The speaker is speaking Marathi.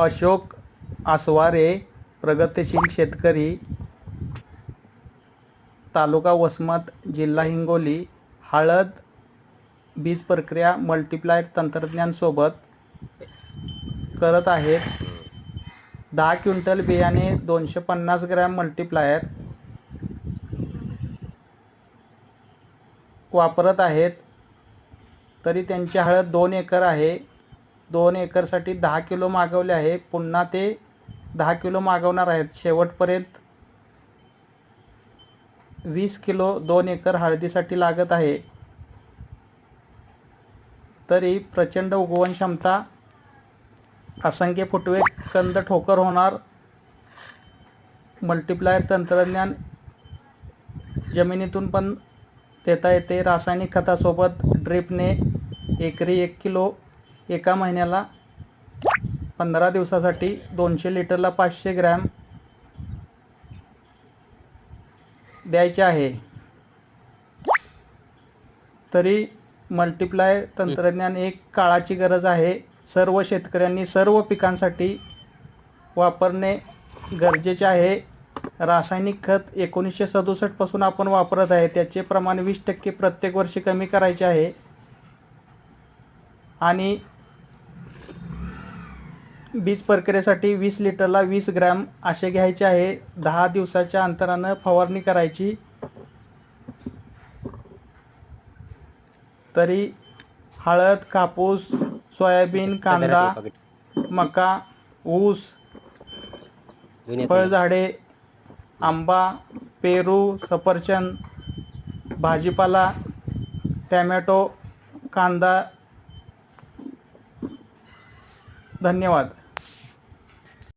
अशोक आसवारे प्रगतिशील शेतकरी तालुका वसमत जिल्हा हिंगोली हळद बीज प्रक्रिया मल्टीप्लायर तंत्रज्ञानसोबत करत आहेत. दहा क्विंटल बियाणे दोनशे पन्नास ग्रॅम मल्टीप्लायर वापरत आहेत. तरी त्यांची हळद दोन एकर आहे. दोन एकरसाठी दहा किलो मागवले आहे. पुन्हा ते दहा किलो मागवणार आहेत. शेवटपर्यंत वीस किलो दोन एकर हळदीसाठी लागत आहे. तरी प्रचंड उगवण क्षमता असंख्य फुटवे कंद ठोकर होणार. मल्टीप्लायर तंत्रज्ञान जमिनीतून पण देता येते. रासायनिक खतासोबत ड्रिपने एकरी एक किलो एका महिन्याला पंधरा दिवसासाठी दोनशे लिटरला पाचशे ग्रॅम द्यायचे आहे. तरी मल्टीप्लाय तंत्रज्ञान एक काळाची गरज आहे. सर्व शेतकऱ्यांनी सर्व पिकांसाठी वापरणे गरजेचे आहे. रासायनिक खत एकोणीसशे सदुसष्टपासून आपण वापरत आहे. त्याचे प्रमाण वीस टक्के प्रत्येक वर्षी कमी करायचे आहे. आणि बीज प्रक्रियेसाठी वीस लिटरला वीस ग्रॅम असे घ्यायचे आहे. दहा दिवसाच्या अंतरानं फवारणी करायची. तरी हळद कापूस सोयाबीन कांदा मका ऊस फळझाडे आंबा पेरू सफरचंद भाजीपाला टॅमॅटो कांदा. धन्यवाद.